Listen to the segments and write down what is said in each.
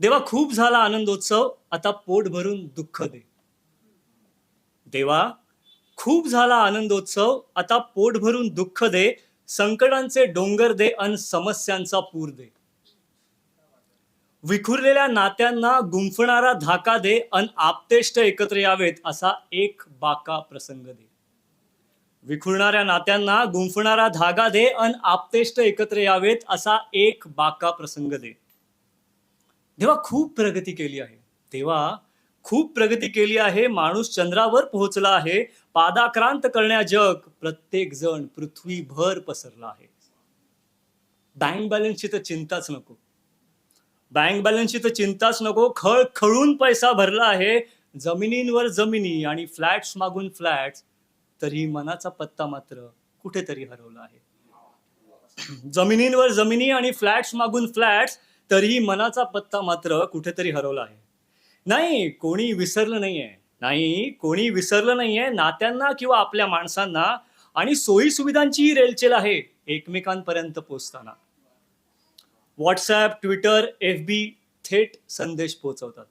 देवा खूप झाला आनंदोत्सव आता पोट भरून दुःख दे. देवा खूप झाला आनंदोत्सव आता पोट भरून दुःख दे संकटांचे डोंगर दे अन समस्यांचा पूर दे. विखुरलेल्या नात्यांना गुंफणारा धाका दे अन आपतेष्ट एकत्र यावेत असा एक बाका प्रसंग दे. विखुरणाऱ्या नात्यांना गुंफणारा धागा दे अन आपतेष्ट एकत्र यावेत असा एक बाका प्रसंग दे. तेव्हा खूप प्रगती केली आहे. तेव्हा खूप प्रगती केली आहे. माणूस चंद्रावर पोहोचला आहे. पादाक्रांत करण्या जग प्रत्येक जण पृथ्वीभर पसरला आहे. बँक बॅलन्सची तर चिंताच नको. बँक बॅलन्सची तर चिंताच नको. खळ खळून पैसा भरला आहे. जमिनींवर जमिनी आणि फ्लॅट्स मागून फ्लॅट्स तरी मनाचा पत्ता मात्र कुठेतरी हरवला आहे. जमिनींवर जमिनी आणि फ्लॅट्स मागून फ्लॅट्स तरीही मनाचा पत्ता मात्र कुठेतरी हरवला आहे. नाही कोणी विसरलं नाहीये. नाही कोणी विसरलं नाहीये नात्यांना किंवा आपल्या माणसांना आणि सोयी सुविधांचीही रेलचेल आहे एकमेकांपर्यंत पोहोचताना. व्हॉट्सॲप ट्विटर एफ बी थेट संदेश पोहोचवतात.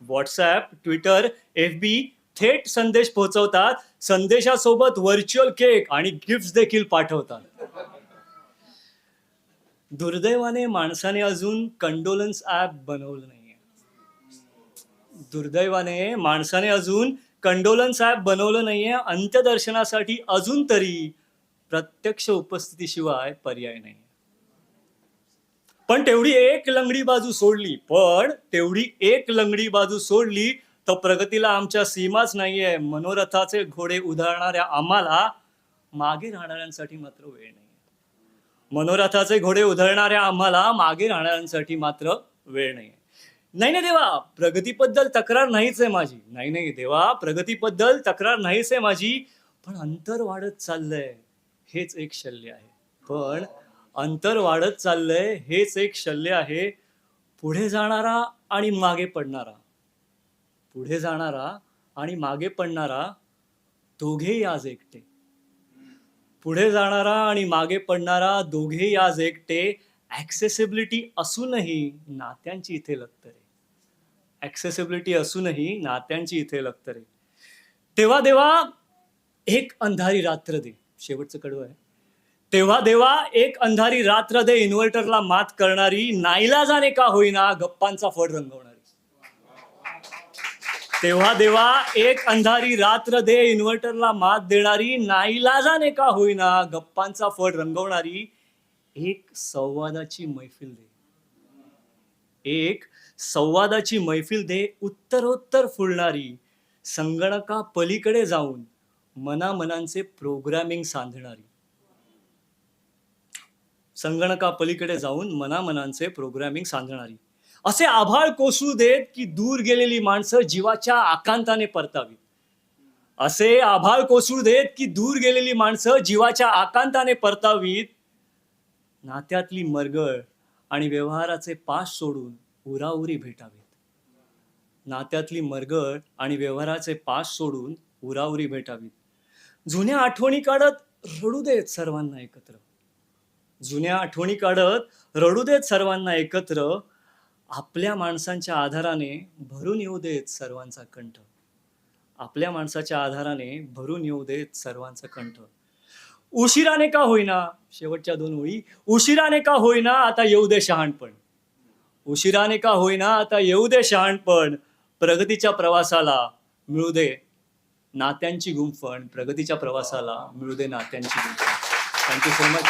व्हॉट्सॲप ट्विटर एफ बी थेट संदेश पोहोचवतात. संदेशासोबत व्हर्च्युअल केक आणि गिफ्ट देखील पाठवतात. दुर्दैवाने माणसाने अजून कंडोलन्स ॲप बनवलं नाहीये. दुर्दैवाने माणसाने अजून कंडोलन्स ॲप बनवलं नाहीये. अंत्यदर्शनासाठी अजून तरी प्रत्यक्ष उपस्थितीशिवाय पर्याय नाही पण तेवढी एक लंगडी बाजू सोडली पण तेवढी एक लंगडी बाजू सोडली तर प्रगतीला आमच्या सीमाच नाहीये. मनोरथाचे घोडे उधळणाऱ्या आम्हाला मागे राहणाऱ्यांसाठी मात्र वेळ नाही मनोरथाचे घोडे उधळणाऱ्या आम्हाला मागे राहणाऱ्यांसाठी मात्र वेळ नाही नाही नाही देवा प्रगतीबद्दल तक्रार नाहीच आहे माझी. नाही नाही देवा प्रगतीबद्दल तक्रार नाहीच आहे माझी. पण अंतर वाढत चाललंय हेच एक शल्य आहे. पण अंतर वाढत चाललंय हेच एक शल्य आहे. पुढे जाणारा आणि मागे पडणारा. पुढे जाणारा आणि मागे पडणारा दोघेही आज एकटे. पुढे जाणारा आणि मागे पडणारा दोघेही आज एकटे ॲक्सेसिबिलिटी असूनही नात्यांची इथे लक्तरे. ऍक्सेसिबिलिटी असूनही नात्यांची इथे लक्तरे. तेव्हा देवा एक अंधारी रात्र दे. शेवटचं कडवं आहे. तेव्हा देवा एक अंधारी रात्र दे. इन्व्हर्टरला मात करणारी नाईलाजाने का होईना गप्पांचा फड रंगवणार. तेव्हा देवा एक अंधारी रात्र दे इन्व्हर्टरला मात देणारी नाईलाजाने का होईना गप्पांचा फड रंगवणारी एक संवादाची मैफिल दे. एक संवादाची मैफिल दे उत्तरोत्तर फुलणारी संगणका पलीकडे जाऊन मनामनांचे प्रोग्रॅमिंग सांधणारी. संगणका पलीकडे जाऊन मनामनांचे प्रोग्रॅमिंग सांधणारी. असे आभाळ कोसळू देत की दूर गेलेली माणसं जीवाच्या आकांताने परतावीत. असे आभाळ कोसळू देत की दूर गेलेली माणसं जीवाच्या आकांताने परतावीत. नात्यातली मरगळ आणि व्यवहाराचे पास सोडून उराउरी भेटावीत. नात्यातली मरगळ आणि व्यवहाराचे पास सोडून उराउरी भेटावीत. जुन्या आठवणी काढत रडू देत सर्वांना एकत्र. जुन्या आठवणी काढत रडू देत सर्वांना एकत्र आपल्या माणसांच्या आधाराने भरून येऊ देत सर्वांचा कंठ. आपल्या माणसाच्या आधाराने भरून येऊ देत सर्वांचा कंठ. उशिराने का होईना? शेवटच्या दोन ओळी. उशिराने का होईना? आता येऊ दे शहाणपण. उशिराने का होईना? आता येऊ दे शहाणपण. प्रगतीच्या प्रवासाला मिळू दे नात्यांची गुंफण. प्रगतीच्या प्रवासाला मिळू दे नात्यांची गुंफण. Thank you so much